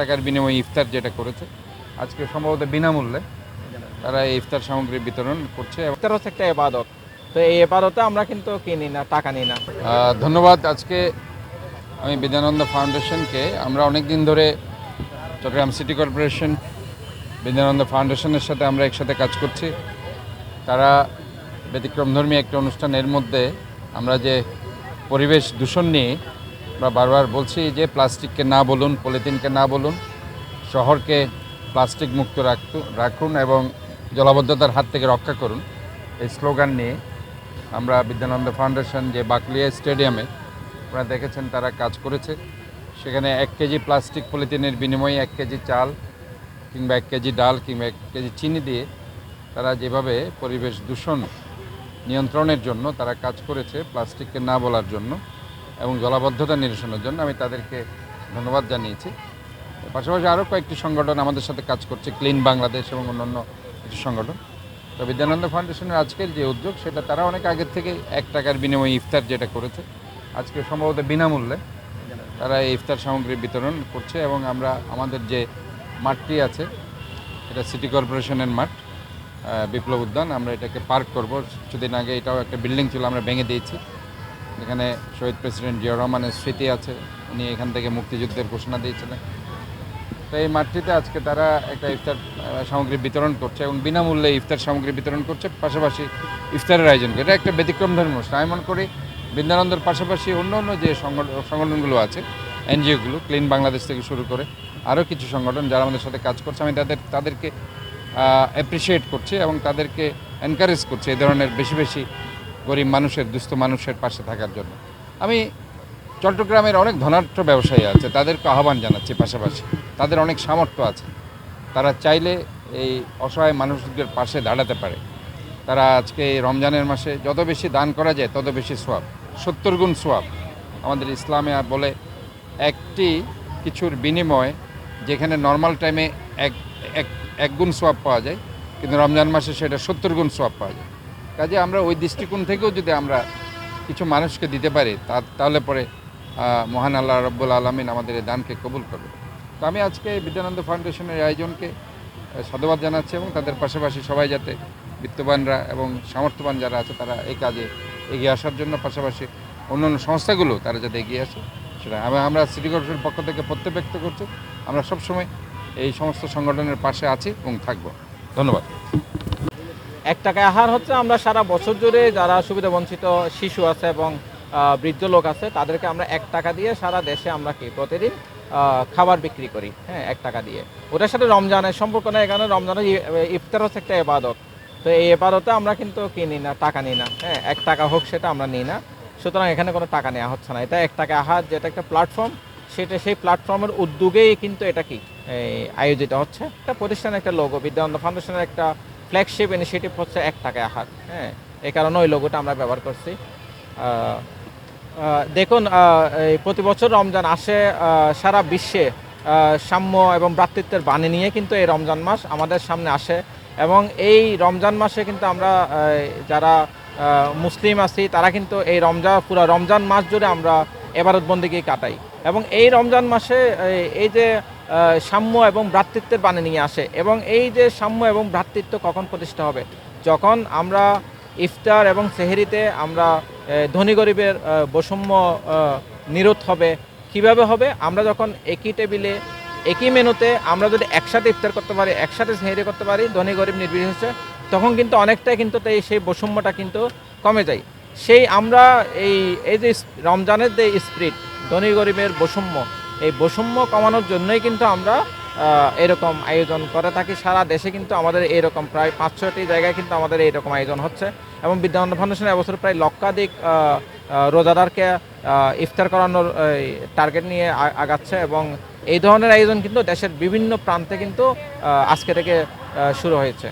টাকার বিনিময়ে ইফতার যেটা করেছে আজকে সম্ভবত বিনামূল্যে তারা এই ইফতার সামগ্রী বিতরণ করছে। ইফতার হচ্ছে একটা এবাদত। তো এই এবাদতে আমরা কিন্তু কিনি না টাকা নিই না। ধন্যবাদ আজকে আমি বিদ্যানন্দ ফাউন্ডেশনকে। আমরা অনেক দিন ধরে চট্টগ্রাম সিটি কর্পোরেশন বিদ্যানন্দ ফাউন্ডেশনের সাথে আমরা একসাথে কাজ করছি। তারা ব্যতিক্রমধর্মী একটা অনুষ্ঠানের মধ্যে আমরা যে পরিবেশ দূষণ নিয়ে আমরা বারবার বলছি যে প্লাস্টিককে না বলুন, পলিথিনকে না বলুন, শহরকে প্লাস্টিক মুক্ত রাখুন এবং জলাবদ্ধতার হাত থেকে রক্ষা করুন। এই স্লোগান নিয়ে আমরা বিদ্যানন্দ ফাউন্ডেশন যে বাকলিয়া স্টেডিয়ামে আপনারা দেখেছেন তারা কাজ করেছে। সেখানে এক কেজি প্লাস্টিক পলিথিনের বিনিময়ে এক কেজি চাল কিংবা এক কেজি ডাল কিংবা এক কেজি চিনি দিয়ে তারা যেভাবে পরিবেশ দূষণ নিয়ন্ত্রণের জন্য তারা কাজ করেছে প্লাস্টিককে না বলার জন্য। এবং জলাবদ্ধতা নিরসনের জন্য আমি তাদেরকে ধন্যবাদ জানিয়েছি। পাশাপাশি আরও কয়েকটি সংগঠন আমাদের সাথে কাজ করছে, ক্লিন বাংলাদেশ এবং অন্যান্য কিছু সংগঠন। তো বিদ্যানন্দ ফাউন্ডেশনের আজকের যে উদ্যোগ, সেটা তারা অনেক আগের থেকে এক টাকার বিনিময়ে ইফতার যেটা করেছে, আজকে সম্ভবত বিনামূল্যে তারা এই ইফতার সামগ্রী বিতরণ করছে এবং আমরা আমাদের যে মাঠটি আছে, এটা সিটি কর্পোরেশনের মাঠ বিপ্লব উদ্যান, আমরা এটাকে পার্ক করব। কিছুদিন আগে এটাও একটা বিল্ডিং ছিল, আমরা ভেঙে দিয়েছি। এখানে শহীদ প্রেসিডেন্ট জিয়া রহমানের স্মৃতি আছে। উনি এখান থেকে মুক্তিযুদ্ধের ঘোষণা দিয়েছিলেন। তো এই মাঠটিতে আজকে তারা একটা ইফতার সামগ্রী বিতরণ করছে এবং বিনামূল্যে ইফতার সামগ্রী বিতরণ করছে। পাশাপাশি ইফতারের আয়োজন করে। এটা একটা ব্যতিক্রম ধর্মী অনুষ্ঠান। আমি মনে করি বৃন্দানন্দর পাশাপাশি অন্য অন্য যে সংগঠন সংগঠনগুলো আছে, এনজিওগুলো, ক্লিন বাংলাদেশ থেকে শুরু করে আরও কিছু সংগঠন যারা আমাদের সাথে কাজ করছে, আমি তাদের, তাদেরকে অ্যাপ্রিসিয়েট করছি এবং তাদেরকে এনকারেজ করছি। এই ধরনের বেশি বেশি গরিব মানুষের, দুস্থ মানুষের পাশে থাকার জন্য। আমি চট্টগ্রামের অনেক ধনাঢ্য ব্যবসায়ী আছে, তাদেরকে আহ্বান জানাচ্ছি পাশাপাশি। তাদের অনেক সামর্থ্য আছে। তারা চাইলে এই অসহায় মানুষদের পাশে দাঁড়াতে পারে। তারা আজকে এই রমজানের মাসে যত বেশি দান করা যায়, তত বেশি সোয়াব। সত্তর গুণ সোয়াব। আমাদের ইসলামে বলে একটি কিছুর বিনিময়ে যেখানে নর্মাল টাইমে এক এক এক গুণ সোয়াব পাওয়া যায়, কিন্তু রমজান মাসে সেটা সত্তর গুণ সোয়াব পাওয়া যায়। কাজে আমরা ওই দৃষ্টিকোণ থেকেও যদি আমরা কিছু মানুষকে দিতে পারি তাহলে পরে মহান আল্লাহ রব্বুল আলমিন আমাদের এই দানকে কবুল করবে তো আমি আজকে বিদ্যানন্দ ফাউন্ডেশনের আয়োজনকে সাধুবাদ জানাচ্ছি এবং তাদের পাশাপাশি সবাই যাতে বিত্তবানরা এবং সামর্থ্যবান যারা আছে তারা এই কাজে এগিয়ে আসার জন্য পাশাপাশি অন্যান্য সংস্থাগুলো তারা যাতে এগিয়ে আসে, সেটা আমি- আমরা সিটি কর্পোরেশনের পক্ষ থেকে প্রত্যয় ব্যক্ত করছি। আমরা সবসময় এই সমস্ত সংগঠনের পাশে আছি এবং থাকব। ধন্যবাদ। এক টাকা আহার হচ্ছে। আমরা সারা বছর জুড়ে যারা সুবিধা বঞ্চিত শিশু আছে এবং বৃদ্ধ লোক আছে, তাদেরকে আমরা এক টাকা দিয়ে সারা দেশে আমরা কি প্রতিদিন খাবার বিক্রি করি। হ্যাঁ এক টাকা দিয়ে। ওটার সাথে রমজানের সম্পর্ক নেই এখানে রমজানের ইফতার হচ্ছে একটা এবাদত। তো এই এবাদতে আমরা কিন্তু কিনি না, টাকা নিই না। হ্যাঁ এক টাকা হোক সেটা আমরা নিই না। সুতরাং এখানে কোনো টাকা নেওয়া হচ্ছে না। এটা এক টাকা আহার, যেটা একটা প্ল্যাটফর্ম সেটা সেই প্ল্যাটফর্মের উদ্যোগেই কিন্তু এটা কি আয়োজিত হচ্ছে। একটা প্রতিষ্ঠানের একটা লোগো বিদ্যানন্দ ফাউন্ডেশনের একটা ফ্ল্যাগশিপ ইনিশিয়েটিভ হচ্ছে এক টাকা আহার হ্যাঁ? এই কারণে ওই লোগোটা আমরা ব্যবহার করছি। দেখুন প্রতি বছর রমজান আসে সারা বিশ্বে সাম্য এবং ভ্রাতৃত্বের বাণী নিয়ে কিন্তু এই রমজান মাস আমাদের সামনে আসে এবং এই রমজান মাসে কিন্তু আমরা যারা মুসলিম আছি, তারা কিন্তু এই রমজান পুরো রমজান মাস জুড়ে আমরা এবারত বন্দিকে কাটাই এবং এই রমজান মাসে এই- যে সাম্য এবং ভ্রাতৃত্বের বাণী নিয়ে আসে। এবং এই যে সাম্য এবং ভ্রাতৃত্ব কখন প্রতিষ্ঠা হবে? যখন আমরা ইফতার এবং সেহেরিতে আমরা ধনী গরিবের বৈষম্য নিরোধ হবে। কীভাবে হবে? আমরা যখন একই টেবিলে, একই মেনুতে আমরা যদি একসাথে ইফতার করতে পারি, একসাথে সেহেরি করতে পারি, ধনী গরিব নির্বিশেষে, তখন কিন্তু অনেকটাই কিন্তু তাই সেই বৈষম্যটা কিন্তু কমে যায়। সেই আমরা এই এই যে রমজানের যে স্প্রিট ধনী গরিবের বৈষম্য এই বৈষম্য কমানোর জন্যই কিন্তু আমরা এরকম আয়োজন করে থাকি। সারা দেশে কিন্তু আমাদের এরকম প্রায় পাঁচ, ছয়টি জায়গায় কিন্তু আমাদের এইরকম আয়োজন হচ্ছে। এবং বিদ্যানন্দ ফাউন্ডেশন এবছর প্রায় লক্ষাধিক রোজাদারকে ইফতার করানোর টার্গেট নিয়ে আগাচ্ছে এবং এই ধরনের আয়োজন কিন্তু দেশের বিভিন্ন প্রান্তে কিন্তু আজকে থেকে শুরু হয়েছে।